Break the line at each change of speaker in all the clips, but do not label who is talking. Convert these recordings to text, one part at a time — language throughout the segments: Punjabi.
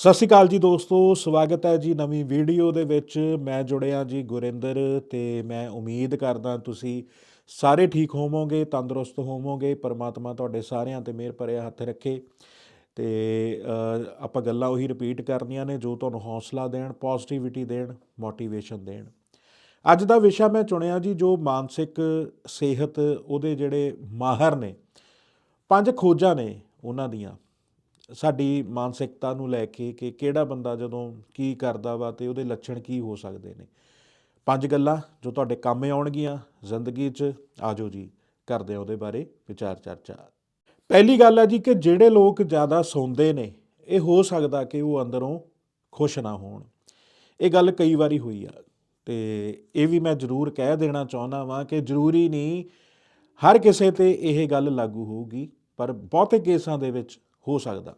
ਸਤਿ ਸ਼੍ਰੀ ਅਕਾਲ ਜੀ ਦੋਸਤੋ, ਸਵਾਗਤ ਹੈ ਜੀ ਨਵੀਂ ਵੀਡੀਓ ਦੇ ਵਿੱਚ। ਮੈਂ ਜੁੜਿਆ ਜੀ ਗੁਰਿੰਦਰ ਤੇ ਮੈਂ ਉਮੀਦ ਕਰਦਾ ਤੁਸੀਂ ਸਾਰੇ ਠੀਕ ਹੋਵੋਗੇ, ਤੰਦਰੁਸਤ ਹੋਵੋਗੇ, ਪਰਮਾਤਮਾ ਤੁਹਾਡੇ ਸਾਰਿਆਂ ਤੇ ਮਿਹਰ ਭਰਿਆ ਹੱਥ ਰੱਖੇ। ਤੇ ਆਪਾਂ ਗੱਲਾਂ ਉਹੀ ਰਿਪੀਟ ਕਰਨੀਆਂ ਨੇ ਜੋ ਤੁਹਾਨੂੰ ਹੌਸਲਾ ਦੇਣ ਪੋਜ਼ਿਟਿਵਿਟੀ ਦੇਣ ਮੋਟੀਵੇਸ਼ਨ ਦੇਣ। ਅੱਜ ਦਾ ਵਿਸ਼ਾ ਮੈਂ ਚੁਣਿਆ ਜੀ ਜੋ ਮਾਨਸਿਕ ਸਿਹਤ ਉਹਦੇ ਜਿਹੜੇ ਮਾਹਰ ਨੇ, ਪੰਜ ਖੋਜਾਂ ਨੇ ਉਹਨਾਂ ਦੀਆਂ। ਸਾਡੀ ਮਾਨਸਿਕਤਾ ਨੂੰ ਲੈ ਕੇ ਕਿ ਕਿਹੜਾ ਬੰਦਾ ਜਦੋਂ ਕੀ ਕਰਦਾ ਵਾ ਤੇ ਉਹਦੇ ਲੱਛਣ ਕੀ ਹੋ ਸਕਦੇ ਨੇ। ਪੰਜ ਗੱਲਾਂ ਜੋ ਤੁਹਾਡੇ ਕੰਮ ਆਉਣਗੀਆਂ ਜ਼ਿੰਦਗੀ 'ਚ, ਆਜੋ ਜੀ ਕਰਦੇ ਆ ਉਹਦੇ ਬਾਰੇ ਵਿਚਾਰ ਚਰਚਾ। ਪਹਿਲੀ ਗੱਲ ਹੈ ਜੀ ਕਿ ਜਿਹੜੇ ਲੋਕ ਜ਼ਿਆਦਾ ਸੌਂਦੇ ਨੇ, ਇਹ ਹੋ ਸਕਦਾ ਕਿ ਉਹ ਅੰਦਰੋਂ ਖੁਸ਼ ਨਾ ਹੋਣ। ਇਹ ਗੱਲ ਕਈ ਵਾਰੀ ਹੋਈ ਆ ਤੇ ਇਹ ਵੀ ਮੈਂ ਜ਼ਰੂਰ ਕਹਿ ਦੇਣਾ ਚਾਹੁੰਦਾ ਵਾਂ ਕਿ ਜ਼ਰੂਰੀ ਨਹੀਂ ਹਰ ਕਿਸੇ ਤੇ ਇਹ ਗੱਲ ਲਾਗੂ ਹੋਊਗੀ, ਪਰ ਬਹੁਤੇ ਕੇਸਾਂ ਦੇ ਵਿੱਚ ਹੋ ਸਕਦਾ।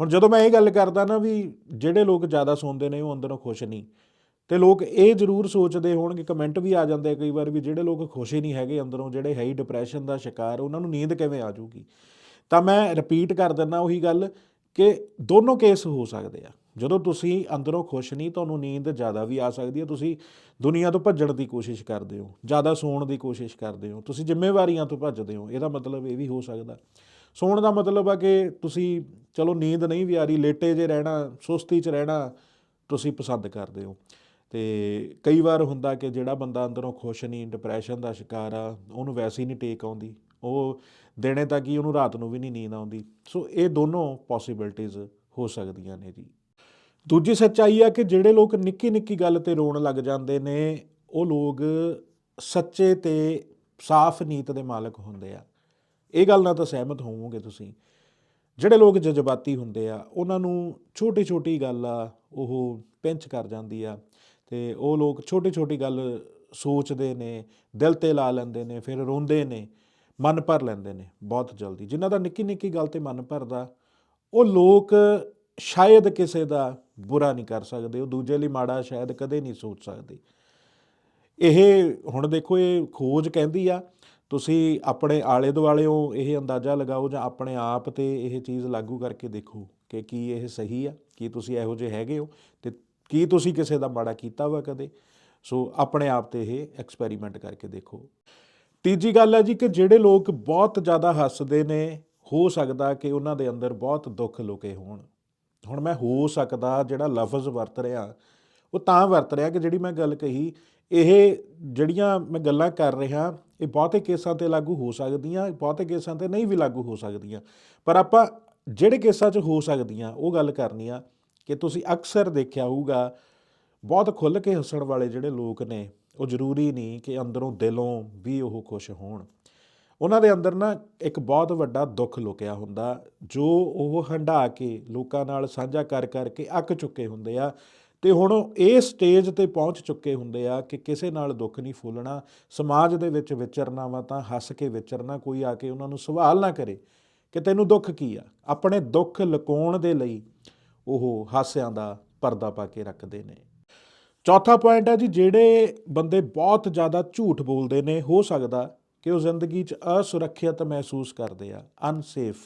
ਹੁਣ ਜਦੋਂ ਮੈਂ ਇਹ ਗੱਲ ਕਰਦਾ ਨਾ ਵੀ ਜਿਹੜੇ ਲੋਕ ਜ਼ਿਆਦਾ ਸੌਂਦੇ ਨੇ ਉਹ ਅੰਦਰੋਂ ਖੁਸ਼ ਨਹੀਂ, ਤੇ ਲੋਕ ਇਹ ਜ਼ਰੂਰ ਸੋਚਦੇ ਹੋਣਗੇ, ਕਮੈਂਟ ਵੀ ਆ ਜਾਂਦੇ ਕਈ ਵਾਰ ਵੀ ਜਿਹੜੇ ਲੋਕ ਖੁਸ਼ ਹੀ ਨਹੀਂ ਹੈਗੇ ਅੰਦਰੋਂ, ਜਿਹੜੇ ਹੈ ਹੀ ਡਿਪਰੈਸ਼ਨ ਦਾ ਸ਼ਿਕਾਰ, ਉਹਨਾਂ ਨੂੰ ਨੀਂਦ ਕਿਵੇਂ ਆ ਜਾਊਗੀ? ਤਾਂ ਮੈਂ ਰਿਪੀਟ ਕਰ ਦਿੰਦਾ ਉਹੀ ਗੱਲ ਕਿ ਦੋਨੋਂ ਕੇਸ ਹੋ ਸਕਦੇ ਆ। ਜਦੋਂ ਤੁਸੀਂ ਅੰਦਰੋਂ ਖੁਸ਼ ਨਹੀਂ, ਤੁਹਾਨੂੰ ਨੀਂਦ ਜ਼ਿਆਦਾ ਵੀ ਆ ਸਕਦੀ ਹੈ ਤੁਸੀਂ ਦੁਨੀਆ ਤੋਂ ਭੱਜਣ ਦੀ ਕੋਸ਼ਿਸ਼ ਕਰਦੇ ਹੋ, ਜ਼ਿਆਦਾ ਸੌਣ ਦੀ ਕੋਸ਼ਿਸ਼ ਕਰਦੇ ਹੋ, ਤੁਸੀਂ ਜ਼ਿੰਮੇਵਾਰੀਆਂ ਤੋਂ ਭੱਜਦੇ ਹੋ, ਇਹਦਾ ਮਤਲਬ ਇਹ ਵੀ ਹੋ ਸਕਦਾ। ਸੌਣ ਦਾ ਮਤਲਬ ਆ ਕਿ ਤੁਸੀਂ, ਚਲੋ ਨੀਂਦ ਨਹੀਂ ਵੀ ਆ ਰਹੀ, ਲੇਟੇ ਜੇ ਰਹਿਣਾ, ਸੁਸਤੀ 'ਚ ਰਹਿਣਾ, ਤੁਸੀਂ ਪਸੰਦ ਕਰਦੇ ਹੋ। ਤੇ ਕਈ ਵਾਰ ਹੁੰਦਾ ਕਿ ਜਿਹੜਾ ਬੰਦਾ ਅੰਦਰੋਂ ਖੁਸ਼ ਨਹੀਂ ਡਿਪਰੈਸ਼ਨ ਦਾ ਸ਼ਿਕਾਰ ਆ, ਉਹਨੂੰ ਵੈਸੇ ਹੀ ਨਹੀਂ ਟੇਕ ਆਉਂਦੀ। ਉਹ ਦਿਨੇ ਤਾਂ ਹੀ ਉਹਨੂੰ ਰਾਤ ਨੂੰ ਵੀ ਨਹੀਂ ਨੀਂਦ ਆਉਂਦੀ। ਸੋ ਇਹ ਦੋਨੋਂ ਪੋਸਿਬਿਲਟੀਆਂ ਹੋ ਸਕਦੀਆਂ ਨੇ ਜੀ। ਦੂਜੀ ਸੱਚਾਈ ਆ ਕਿ ਜਿਹੜੇ ਲੋਕ ਨਿੱਕੀ ਨਿੱਕੀ ਗੱਲ ਤੇ ਰੋਣ ਲੱਗ ਜਾਂਦੇ ਨੇ, ਉਹ ਲੋਕ ਸੱਚੇ ਤੇ ਸਾਫ਼ ਨੀਤ ਦੇ ਮਾਲਕ ਹੁੰਦੇ ਆ। ਇਹ ਗੱਲ ਨਾਲ ਤਾਂ ਸਹਿਮਤ ਹੋਵੋਗੇ ਤੁਸੀਂ। ਜਿਹੜੇ ਲੋਕ ਜਜ਼ਬਾਤੀ ਹੁੰਦੇ ਆ, ਉਹਨਾਂ ਨੂੰ ਛੋਟੀ ਛੋਟੀ ਗੱਲ ਆ, ਉਹ ਪਿੰਚ ਕਰ ਜਾਂਦੀ ਆ ਤੇ ਉਹ ਲੋਕ ਛੋਟੀ ਛੋਟੀ ਗੱਲ ਸੋਚਦੇ ਨੇ, ਦਿਲ ਤੇ ਲਾ ਲੈਂਦੇ ਨੇ, ਫਿਰ ਰੋਂਦੇ ਨੇ, ਮਨ ਭਰ ਲੈਂਦੇ ਨੇ ਬਹੁਤ ਜਲਦੀ। ਜਿਨ੍ਹਾਂ ਦਾ ਨਿੱਕੀ ਨਿੱਕੀ ਗੱਲ ਤੇ ਮਨ ਭਰਦਾ, ਉਹ ਲੋਕ ਸ਼ਾਇਦ ਕਿਸੇ ਦਾ ਬੁਰਾ ਨਹੀਂ ਕਰ ਸਕਦੇ, ਉਹ ਦੂਜੇ ਲਈ ਮਾੜਾ ਸ਼ਾਇਦ ਕਦੇ ਨਹੀਂ ਸੋਚ ਸਕਦੇ। ਇਹ ਹੁਣ ਦੇਖੋ, ਇਹ ਖੋਜ ਕਹਿੰਦੀ ਆ ਤੁਸੀਂ ਆਪਣੇ ਆਲੇ ਦੁਆਲਿਓਂ ਇਹ ਅੰਦਾਜ਼ਾ ਲਗਾਓ ਜਾਂ ਆਪਣੇ ਆਪ ਤੇ ਇਹ ਚੀਜ਼ ਲਾਗੂ ਕਰਕੇ ਦੇਖੋ ਕਿ ਕੀ ਇਹ ਸਹੀ ਆ, ਕੀ ਤੁਸੀਂ ਇਹੋ ਜਿਹੇ ਹੈਗੇ ਹੋ ਤੇ ਕੀ ਤੁਸੀਂ ਕਿਸੇ ਦਾ ਮਾੜਾ ਕੀਤਾ ਵਾ ਕਦੇ। ਸੋ ਆਪਣੇ ਆਪ ਤੇ ਇਹ ਐਕਸਪੈਰੀਮੈਂਟ ਕਰਕੇ ਦੇਖੋ। ਤੀਜੀ ਗੱਲ ਹੈ ਜੀ ਕਿ ਜਿਹੜੇ ਲੋਕ ਬਹੁਤ ਜ਼ਿਆਦਾ ਹੱਸਦੇ ਨੇ, ਹੋ ਸਕਦਾ ਕਿ ਉਹਨਾਂ ਦੇ ਅੰਦਰ ਬਹੁਤ ਦੁੱਖ ਲੁਕੇ ਹੋਣ। ਹੁਣ ਮੈਂ ਹੋ ਸਕਦਾ ਜਿਹੜਾ ਲਫ਼ਜ਼ ਵਰਤ ਰਿਹਾ, ਉਹ ਤਾਂ ਵਰਤ ਰਿਹਾ ਕਿ ਜਿਹੜੀ ਮੈਂ ਗੱਲ ਕਹੀ, ਇਹ ਜਿਹੜੀਆਂ ਮੈਂ ਗੱਲਾਂ ਕਰ ਰਿਹਾ ਇਹ ਬਹੁਤੇ ਕੇਸਾਂ ਤੇ ਲਾਗੂ ਹੋ ਸਕਦੀਆਂ ਬਹੁਤੇ ਕੇਸਾਂ ਤੇ ਨਹੀਂ ਵੀ ਲਾਗੂ ਹੋ ਸਕਦੀਆਂ। ਪਰ ਆਪਾਂ ਜਿਹੜੇ ਕੇਸਾਂ 'ਚ ਹੋ ਸਕਦੀਆਂ, ਉਹ ਗੱਲ ਕਰਨੀ ਆ ਕਿ ਤੁਸੀਂ ਅਕਸਰ ਦੇਖਿਆ ਹੋਊਗਾ, ਬਹੁਤ ਖੁੱਲ੍ਹ ਕੇ ਹੱਸਣ ਵਾਲੇ ਜਿਹੜੇ ਲੋਕ ਨੇ, ਉਹ ਜ਼ਰੂਰੀ ਨਹੀਂ ਕਿ ਅੰਦਰੋਂ ਦਿਲੋਂ ਵੀ ਉਹ ਖੁਸ਼ ਹੋਣ। ਉਹਨਾਂ ਦੇ ਅੰਦਰ ਨਾ ਇੱਕ ਬਹੁਤ ਵੱਡਾ ਦੁੱਖ ਲੁਕਿਆ ਹੁੰਦਾ, ਜੋ ਉਹ ਹੰਢਾ ਕੇ ਲੋਕਾਂ ਨਾਲ ਸਾਂਝਾ ਕਰ ਕਰਕੇ ਅੱਕ ਚੁੱਕੇ ਹੁੰਦੇ ਆ। ਤੇ ਹੁਣ ਉਹ ਇਹ ਸਟੇਜ ਤੇ ਪਹੁੰਚ ਚੁੱਕੇ ਹੁੰਦੇ ਆ ਕਿ ਕਿਸੇ ਨਾਲ ਦੁੱਖ ਨਹੀਂ ਫੋਲਣਾ, ਸਮਾਜ ਦੇ ਵਿੱਚ ਵਿਚਰਨਾ ਵਾ ਤਾਂ ਹੱਸ ਕੇ ਵਿਚਰਨਾ, ਕੋਈ ਆ ਕੇ ਉਹਨਾਂ ਨੂੰ ਸਵਾਲ ਨਾ ਕਰੇ ਕਿ ਤੈਨੂੰ ਦੁੱਖ ਕੀ ਆ? ਆਪਣੇ ਦੁੱਖ ਲੁਕਾਉਣ ਦੇ ਲਈ ਉਹ ਹਾਸਿਆਂ ਦਾ ਪਰਦਾ ਪਾ ਕੇ ਰੱਖਦੇ ਨੇ। ਚੌਥਾ ਪੁਆਇੰਟ ਹੈ ਜੀ, ਜਿਹੜੇ ਬੰਦੇ ਬਹੁਤ ਜ਼ਿਆਦਾ ਝੂਠ ਬੋਲਦੇ ਨੇ, ਹੋ ਸਕਦਾ ਕਿ ਉਹ ਜ਼ਿੰਦਗੀ 'ਚ ਅਸੁਰੱਖਿਅਤ ਮਹਿਸੂਸ ਕਰਦੇ ਆ ਅਨਸੇਫ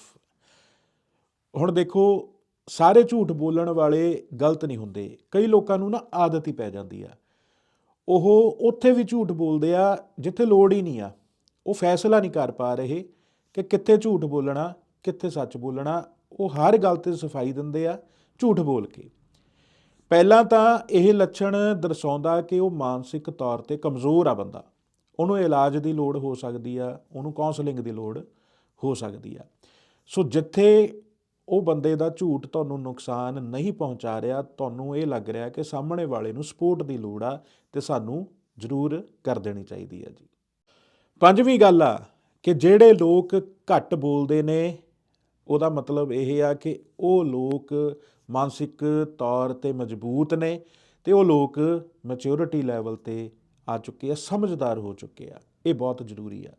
ਹੁਣ ਦੇਖੋ ਸਾਰੇ ਝੂਠ ਬੋਲਣ ਵਾਲੇ ਗਲਤ ਨਹੀਂ ਹੁੰਦੇ। ਕਈ ਲੋਕਾਂ ਨੂੰ ਨਾ ਆਦਤ ਹੀ ਪੈ ਜਾਂਦੀ ਆ। ਉਹ ਉੱਥੇ ਵੀ ਝੂਠ ਬੋਲਦੇ ਆ ਜਿੱਥੇ ਲੋੜ ਹੀ ਨਹੀਂ ਆ। ਉਹ ਫੈਸਲਾ ਨਹੀਂ ਕਰ ਪਾ ਰਹੇ ਕਿ ਕਿੱਥੇ ਝੂਠ ਬੋਲਣਾ, ਕਿੱਥੇ ਸੱਚ ਬੋਲਣਾ। ਉਹ ਹਰ ਗੱਲ ਤੇ ਸਫ਼ਾਈ ਦਿੰਦੇ ਆ ਝੂਠ ਬੋਲ ਕੇ। ਪਹਿਲਾਂ ਤਾਂ ਇਹ ਲੱਛਣ ਦਰਸਾਉਂਦਾ ਕਿ ਉਹ ਮਾਨਸਿਕ ਤੌਰ ਤੇ ਕਮਜ਼ੋਰ ਆ ਬੰਦਾ। ਉਹਨੂੰ ਇਲਾਜ ਦੀ ਲੋੜ ਹੋ ਸਕਦੀ ਆ, ਉਹਨੂੰ ਕਾਉਂਸਲਿੰਗ ਦੀ ਲੋੜ ਹੋ ਸਕਦੀ ਆ। ਸੋ ਜਿੱਥੇ ਉਹ ਬੰਦੇ ਦਾ ਝੂਠ ਤੁਹਾਨੂੰ ਨੁਕਸਾਨ ਨਹੀਂ ਪਹੁੰਚਾ ਰਿਹਾ, ਤੁਹਾਨੂੰ ਇਹ ਲੱਗ ਰਿਹਾ ਕਿ ਸਾਹਮਣੇ ਵਾਲੇ ਨੂੰ ਸਪੋਰਟ ਦੀ ਲੋੜ ਆ ਤੇ ਸਾਨੂੰ ਜ਼ਰੂਰ ਕਰ ਦੇਣੀ ਚਾਹੀਦੀ ਆ ਜੀ। ਪੰਜਵੀਂ ਗੱਲ ਆ ਕਿ ਜਿਹੜੇ ਲੋਕ ਘੱਟ ਬੋਲਦੇ ਨੇ, ਉਹਦਾ ਮਤਲਬ ਇਹ ਆ ਕਿ ਉਹ ਲੋਕ ਮਾਨਸਿਕ ਤੌਰ ਤੇ ਮਜ਼ਬੂਤ ਨੇ ਤੇ ਉਹ ਲੋਕ ਮੈਚੁਰਿਟੀ ਲੈਵਲ ਤੇ ਆ ਚੁੱਕੇ ਆ, ਸਮਝਦਾਰ ਹੋ ਚੁੱਕੇ ਆ। ਇਹ ਬਹੁਤ ਜ਼ਰੂਰੀ ਆ।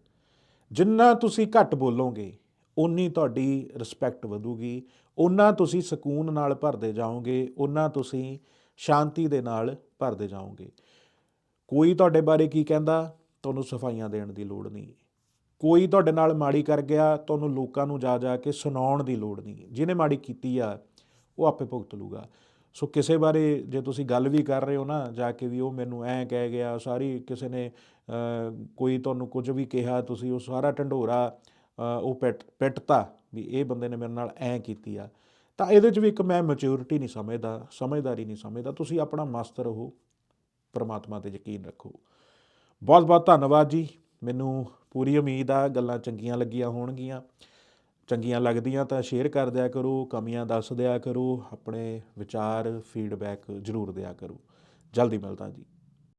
ਜਿੰਨਾ ਤੁਸੀਂ ਘੱਟ ਬੋਲੋਗੇ ਉਨੀ ਤੁਹਾਡੀ ਰਿਸਪੈਕਟ ਵਧੂਗੀ। ਉਹਨਾਂ ਤੁਸੀਂ ਸਕੂਨ ਨਾਲ ਭਰਦੇ ਜਾਓਗੇ, ਓਨਾ ਤੁਸੀਂ ਸ਼ਾਂਤੀ ਦੇ ਨਾਲ ਭਰਦੇ ਜਾਓਗੇ। ਕੋਈ ਤੁਹਾਡੇ ਬਾਰੇ ਕੀ ਕਹਿੰਦਾ? ਤੁਹਾਨੂੰ ਸਫਾਈਆਂ ਦੇਣ ਦੀ ਲੋੜ ਨਹੀਂ। ਕੋਈ ਤੁਹਾਡੇ ਨਾਲ ਮਾੜੀ ਕਰ ਗਿਆ, ਤੁਹਾਨੂੰ ਲੋਕਾਂ ਨੂੰ ਜਾ ਜਾ ਕੇ ਸੁਣਾਉਣ ਦੀ ਲੋੜ ਨਹੀਂ। ਜਿਹਨੇ ਮਾੜੀ ਕੀਤੀ ਆ, ਉਹ ਆਪੇ ਭੁਗਤ ਲੂਗਾ। ਸੋ ਕਿਸੇ ਬਾਰੇ ਜੇ ਤੁਸੀਂ ਗੱਲ ਵੀ ਕਰ ਰਹੇ ਹੋ ਨਾ, ਜਾ ਕੇ ਵੀ ਉਹ ਮੈਨੂੰ ਐਂ ਕਹਿ ਗਿਆ, ਸਾਰੀ ਕਿਸੇ ਨੇ ਕੋਈ ਤੁਹਾਨੂੰ ਕੁਝ ਵੀ ਕਿਹਾ, ਤੁਸੀਂ ਉਹ ਸਾਰਾ ਢੰਡੋਰਾ ਉਹ ਪਿੱਟ, ਪਿੱਟਤਾ ਵੀ ਇਹ ਬੰਦੇ ਨੇ ਮੇਰੇ ਨਾਲ ਐਂ ਕੀਤੀ ਆ। ਤਾਂ ਇਹਦੇ 'ਚ ਵੀ ਇੱਕ ਮੈਂ ਮੈਚੁਰਿਟੀ ਨਹੀਂ ਸਮਝਦਾ, ਸਮਝਦਾਰੀ ਨਹੀਂ ਸਮਝਦਾ। ਤੁਸੀਂ ਆਪਣਾ ਮਸਤ ਰਹੋ, ਪਰਮਾਤਮਾ ਤੇ ਯਕੀਨ ਰੱਖੋ। ਬਹੁਤ ਬਹੁਤ ਧੰਨਵਾਦ ਜੀ। ਮੈਨੂੰ ਪੂਰੀ ਉਮੀਦ ਆ, ਗੱਲਾਂ ਚੰਗੀਆਂ ਲੱਗੀਆਂ ਹੋਣਗੀਆਂ। ਚੰਗੀਆਂ ਲੱਗਦੀਆਂ ਤਾਂ ਸ਼ੇਅਰ ਕਰ ਦਿਆ ਕਰੋ, ਕਮੀਆਂ ਦੱਸ ਦਿਆ ਕਰੋ, ਆਪਣੇ ਵਿਚਾਰ ਫੀਡਬੈਕ ਜ਼ਰੂਰ ਦਿਆ ਕਰੋ। ਜਲਦੀ ਮਿਲਦਾ ਜੀ।